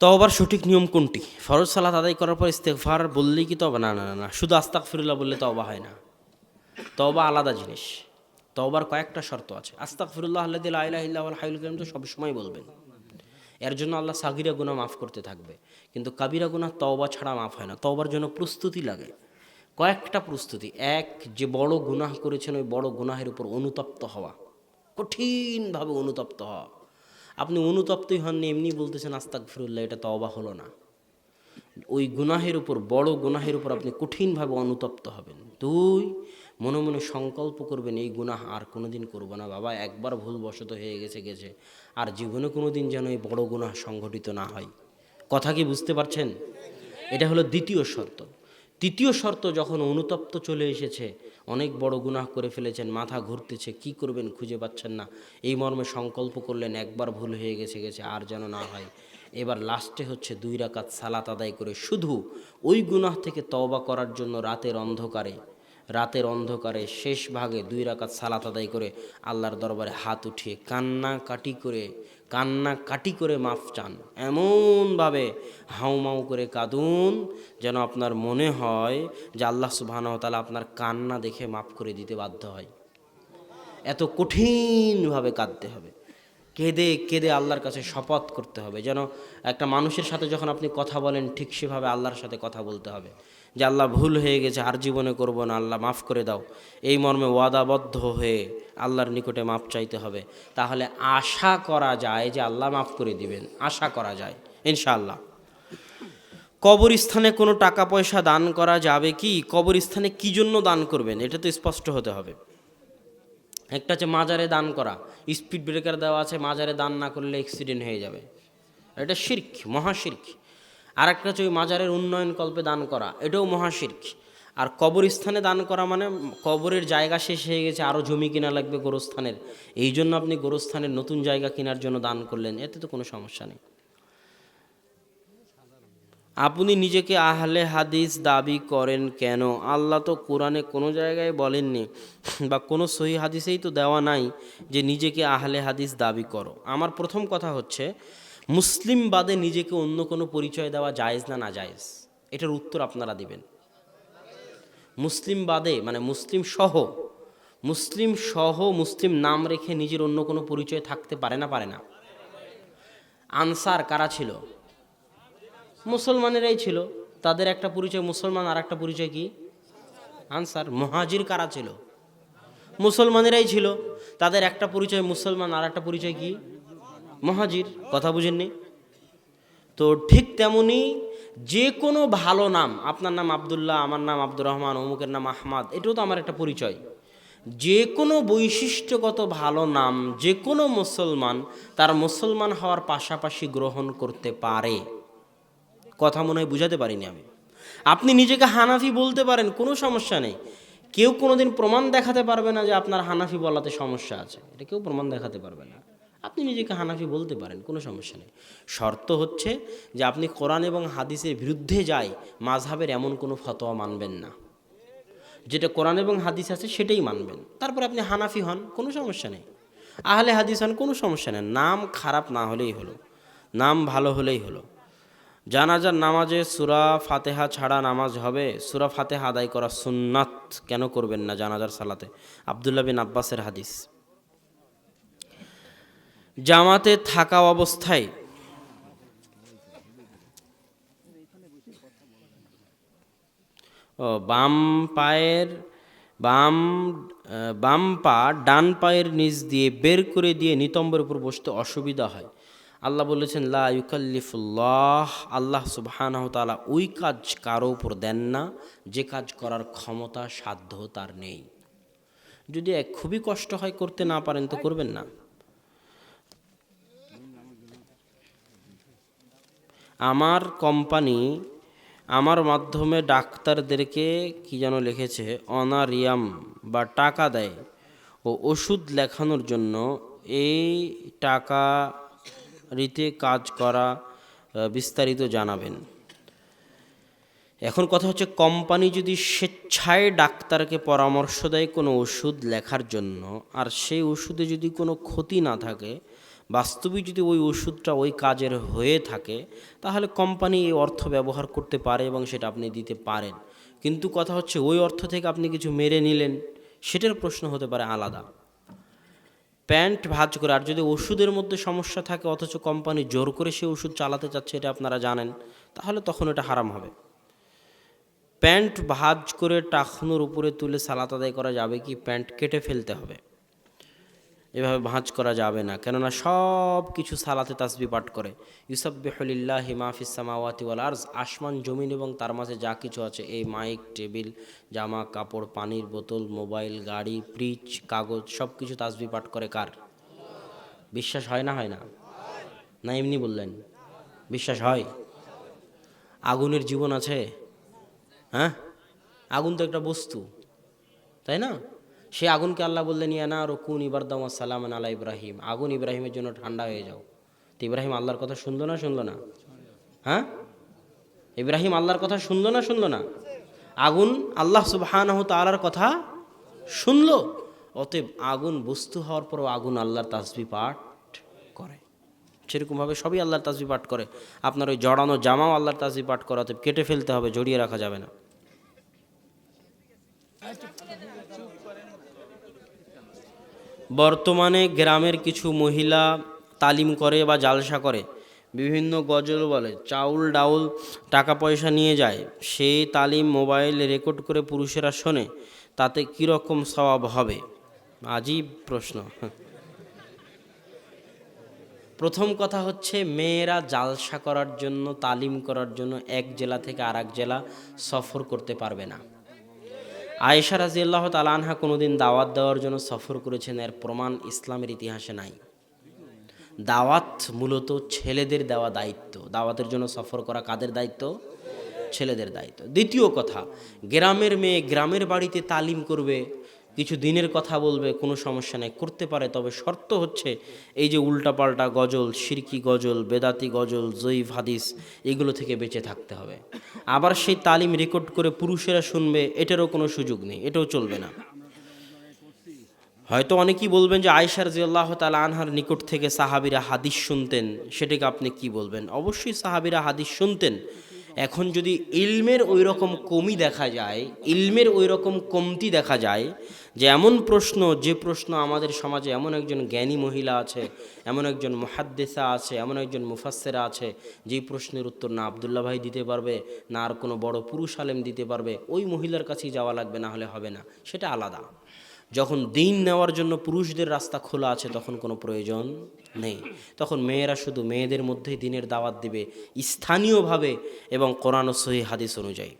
তওবার সঠিক নিয়ম কোনটি? ফরজ সালাত আদায় করার পর ইস্তেগফার বললেই কি তবা না না না, শুধু আস্তাক ফিরুল্লাহ বললে তওবা হয় না। তবা আলাদা জিনিস। তওবার কয়েকটা শর্ত আছে। আস্তাক ফিরুল্লাহ আল্লাহ আল্লাহ হাইল কালাম তো সবসময় বলবেন। এর জন্য আল্লাহ সাগিরা গুনাহ মাফ করতে থাকবে। কিন্তু কাবিরা গুনাহ তওবা ছাড়া মাফ হয় না। তওবার জন্য প্রস্তুতি লাগে। কয়েকটা প্রস্তুতি। এক যে বড় গুনাহ করেছেন ওই বড় গুনাহের উপর অনুতপ্ত হওয়া। কঠিনভাবে অনুতপ্ত হওয়া। আপনি অনুতপ্তই হননি, এমনি বলতেছেন আস্তাক ফিরুল্লাহ এটা তো তওবা হলো না। ওই গুনাহের উপর, বড় গুনাহের উপর আপনি কঠিনভাবে অনুতপ্ত হবেন। দুই, মনে মনে সংকল্প করবেন, এই গুনাহ আর কোনোদিন করব না। বাবা, একবার ভুলবশত হয়ে গেছে গেছে। আর জীবনে কোনো দিন যেন এই বড় গুনাহ সংঘটিত না হয়। কথা কি বুঝতে পারছেন? এটা হলো দ্বিতীয় শর্ত। তৃতীয় শর্ত যখন অনুতপ্ত চলে এসেছে, অনেক বড় গুনাহ করে ফেলেছেন, মাথা ঘুরতেছে, কি করবেন খুঁজে পাচ্ছেন না। এই মর্মে সংকল্প করলেন, একবার ভুল হয়ে গেছে গেছে, আর যেন না হয়। এবার লাস্টে হচ্ছে দুই রাকাত সালাত আদায় করে শুধু ওই গুনাহ থেকে তওবা করার জন্য রাতের অন্ধকারে রাতের অন্ধকারে শেষ ভাগে দুই রাকাত সালাত আদায় করে আল্লাহর দরবারে হাত উঠিয়ে কান্না কাটি করে কান্না কাটি করে মাফ চান। এমনভাবে হাউমাউ করে কাঁদুন, যেন আপনার মনে হয় যে আল্লাহ সুবাহানতালা আপনার কান্না দেখে মাফ করে দিতে বাধ্য হয়। এত কঠিনভাবে কাঁদতে হবে। কেঁদে কেঁদে আল্লাহর কাছে শপথ করতে হবে। যেন একটা মানুষের সাথে যখন আপনি কথা বলেন, ঠিক সেভাবে আল্লাহর সাথে কথা বলতে হবে। যে আল্লাহ ভুল হয়ে গেছে, আর জীবনে করব না, আল্লাহ মাফ করে দাও। এই মর্মে ওয়াদাবদ্ধ হয়ে আল্লাহর নিকটে মাপ চাইতে হবে। তাহলে আশা করা যায় যে আল্লাহ মাফ করে দিবেন। আশা করা যায়, ইনশাআল্লাহ। কবরস্থানে কোনো টাকা পয়সা দান করা যাবে কি? কবরস্থানে কী জন্য দান করবেন? এটা তো স্পষ্ট হতে হবে। একটা হচ্ছে মাজারে দান করা। স্পিড ব্রেকার দেওয়া আছে, মাজারে দান না করলে অ্যাক্সিডেন্ট হয়ে যাবে। এটা শির্ক, মহাশির্ক। আর একটা হচ্ছে ওই মাজারের উন্নয়ন কল্পে দান করা, এটাও মহাশির্ক। আর কবরস্থানে দান করা মানে কবরের জায়গা শেষ হয়ে গেছে আরও জমি কিনা লাগবে গোরস্থানের। এই জন্য আপনি গোরস্থানের নতুন জায়গা কেনার জন্য দান করলেন, এতে তো কোনো সমস্যা নেই। আপনি নিজেকে আহলে হাদিস দাবি করেন কেন? আল্লাহ তো কোরআনে কোনো জায়গায় বলেননি বা কোনো সহি হাদিসেই তো দেওয়া নাই যে নিজেকে আহলে হাদিস দাবি করো। আমার প্রথম কথা হচ্ছে, মুসলিম বাদে নিজেকে অন্য কোনো পরিচয় দেওয়া জায়েজ না না জায়েজ? এটার উত্তর আপনারা দিবেন। মুসলিম বাদে মানে মুসলিম সহ মুসলিম সহ মুসলিম নাম রেখে নিজের অন্য কোনো পরিচয় থাকতে পারে না পারে না? আনসার কারা ছিল? মুসলমানেরাই ছিল। তাদের একটা পরিচয় মুসলমান আর একটা পরিচয় কি? আনসার মহাজির কারা ছিল? মুসলমানেরাই ছিল। তাদের একটা পরিচয় মুসলমান আর একটা পরিচয় কি? মহাজির। কথা বুঝেননি? তো ঠিক তেমনি যে কোনো ভালো নাম, আপনার নাম আবদুল্লাহ, আমার নাম আব্দুর রহমান, অমুকের নাম আহমাদ, এটাও তো আমার একটা পরিচয়। যে কোনো বৈশিষ্ট্যগত ভালো নাম, যে কোনো মুসলমান তার মুসলমান হওয়ার পাশাপাশি গ্রহণ করতে পারে। কথা মনে হয় বুঝাতে পারিনি আমি। আপনি নিজেকে হানাফি বলতে পারেন, কোনো সমস্যা নেই। কেউ কোনোদিন প্রমাণ দেখাতে পারবে না যে আপনার হানাফি বলাতে সমস্যা আছে। এটা কেউ প্রমাণ দেখাতে পারবে না। আপনি নিজেকে হানাফি বলতে পারেন, কোনো সমস্যা নেই। শর্ত হচ্ছে যে আপনি কোরআন এবং হাদিসের বিরুদ্ধে যাই মাঝহাবের এমন কোনো ফতোয়া মানবেন না। যেটা কোরআন এবং হাদিস আছে সেটাই মানবেন। তারপরে আপনি হানাফি হন, কোনো সমস্যা নেই। আহলে হাদিস হন, কোনো সমস্যা নেই। নাম খারাপ না হলেই হলো। নাম ভালো হলেই হলো। জানাজার নামাজে সুরা ফাতেহা ছাড়া নামাজ হবে? সুরা ফাতেহা আদায় করা সুন্নাত কেন করবেন না জানাজার সালাতে? আবদুল্লাহ বিন আব্বাসের হাদিস। জামাতে থাকা অবস্থায় বাম পায়ের, বাম বাম পা ডান পায়ের নিচ দিয়ে বের করে দিয়ে নিতম্বের উপর বসতে অসুবিধা হয়। আল্লাহ বলেছেন, লা আল্লাহ সুবহানাহু তাআলা ওই কাজ কারও উপর দেন না, যে কাজ করার ক্ষমতা, সাধ্য তার নেই। যদি খুবই কষ্ট হয় করতে না পারেন তো করবেন না। আমার কোম্পানি আমার মাধ্যমে ডাক্তারদেরকে কি যেন লিখেছে, অনারিয়াম বা টাকা দেয় ও ওষুধ লেখানোর জন্য এই টাকা রীতে কাজ করা বিস্তারিত জানাবেন। এখন কথা হচ্ছে, কোম্পানি যদি স্বেচ্ছায় ডাক্তারকে পরামর্শ দেয় কোনো ওষুধ লেখার জন্য, আর সেই ওষুধে যদি কোনো ক্ষতি না থাকে, বাস্তবিক যদি ওই ওষুধটা ওই কাজের হয়ে থাকে, তাহলে কোম্পানি এই অর্থ ব্যবহার করতে পারে এবং সেটা আপনি দিতে পারেন। কিন্তু কথা হচ্ছে, ওই অর্থ থেকে আপনি কিছু মেরে নিলেন, সেটার প্রশ্ন হতে পারে আলাদা। প্যান্ট ভাজ করে, আর যদি ওষুধের মধ্যে সমস্যা থাকে, অথচ কোম্পানি জোর করে সে ওষুধ চালাতে চাচ্ছে, এটা আপনারা জানেন, তাহলে তখন এটা হারাম হবে। প্যান্ট ভাজ করে টাখনুর উপরে তুলে সালাত আদায় করা যাবে কি? প্যান্ট কেটে ফেলতে হবে। এভাবে ভাঁজ করা যাবে না। কেননা সব কিছু সালাতে তাসবি পাঠ করে। ইউসাবিহুলিল্লাহ হিমাফিস সামাওয়াতি ওয়াল আরজ, আসমান, জমিন এবং তার মাঝে যা কিছু আছে, এই মাইক, টেবিল, জামা, কাপড়, পানির বোতল, মোবাইল, গাড়ি, ফ্রিজ, কাগজ, সব কিছু তাসবি পাঠ করে কার? বিশ্বাস হয় না হয় না? না, এমনি বললেন। বিশ্বাস হয়? আগুনের জীবন আছে? হ্যাঁ? আগুন তো একটা বস্তু, তাই না? সে আগুনকে আল্লাহ বললেন, ইয়া না রকুন ইবারদাম সালাম আলা ইব্রাহিম। আগুন ইব্রাহিমের জন্য ঠান্ডা হয়ে যাও। তো ইব্রাহিম আল্লাহর কথা শুনলো না শুনলো না? হ্যাঁ? ইব্রাহিম আল্লাহর কথা শুনলো না শুনলো না? আগুন আল্লাহ সুবহানাহু তাআলার কথা শুনলো? অতএব আগুন বস্তু হওয়ার পরও আগুন আল্লাহর তাসবি পাঠ করে। সেরকমভাবে সবই আল্লাহর তাসবি পাঠ করে। আপনার ওই জড়ানো জামাও আল্লাহর তাসবি পাঠ করা, অতএব কেটে ফেলতে হবে, জড়িয়ে রাখা যাবে না। বর্তমানে গ্রামের কিছু মহিলা তালিম করে বা জালসা করে। বিভিন্ন গজল বলে, চাউল, ডাউল টাকা পয়সা নিয়ে যায়। সেই তালিম মোবাইলে রেকর্ড করে পুরুষেরা শোনে, তাতে কীরকম স্বভাব হবে? আজীব প্রশ্ন। প্রথম কথা হচ্ছে, মেয়েরা জালসা করার জন্য, তালিম করার জন্য এক জেলা থেকে আর জেলা সফর করতে পারবে না। আয়েশা রাজিয়াল্লাহ তালানহা কোনোদিন দাওয়াত দেওয়ার জন্য সফর করেছেন, এর প্রমাণ ইসলামের ইতিহাসে নাই। দাওয়াত মূলত ছেলেদের দেওয়া দায়িত্ব। দাওয়াতের জন্য সফর করা কাদের দায়িত্ব? ছেলেদের দায়িত্ব। দ্বিতীয় কথা, গ্রামের মেয়ে গ্রামের বাড়িতে তালিম করবে। কিছু দিনের কথা বলবে, কোনো সমস্যা নেই। করতে পারে, তবে শর্ত হচ্ছে এই যে উল্টাপাল্টা গজল, সিরকি গজল, বেদাতি গজল জয়ীফ হাদিস, এগুলো থেকে বেঁচে থাকতে হবে। আবার সেই তালিম রেকর্ড করে পুরুষেরা শুনবে, এটারও কোনো সুযোগ নেই, এটাও চলবে না। হয়তো অনেকেই বলবেন যে আয়সার জিয়াল্লাহ তালা আনহার নিকট থেকে সাহাবিরা হাদিস শুনতেন, সেটাকে আপনি কি বলবেন? অবশ্যই সাহাবিরা হাদিস শুনতেন এখন যদি ইলমের ওই রকম কমি দেখা যায়, ইলমের ওই রকম কমতি দেখা যায়, যে এমন প্রশ্ন, যে প্রশ্ন আমাদের সমাজে এমন একজন জ্ঞানী মহিলা আছে, এমন একজন মহাদ্দেসা আছে, এমন একজন মুফাসেরা আছে যেই প্রশ্নের উত্তর না আবদুল্লাহ ভাই দিতে পারবে, না আর কোনো বড় পুরুষ আলেম দিতে পারবে, ওই মহিলার কাছেই যাওয়া লাগবে, না হলে হবে না। সেটা আলাদা। যখন দিন নেওয়ার জন্য পুরুষদের রাস্তা খোলা আছে, তখন কোনো প্রয়োজন নেই। তখন মেয়েরা শুধু মেয়েদের মধ্যেই দিনের দাওয়াত দিবে স্থানীয়ভাবে এবং কোরআন সহি হাদিস অনুযায়ী।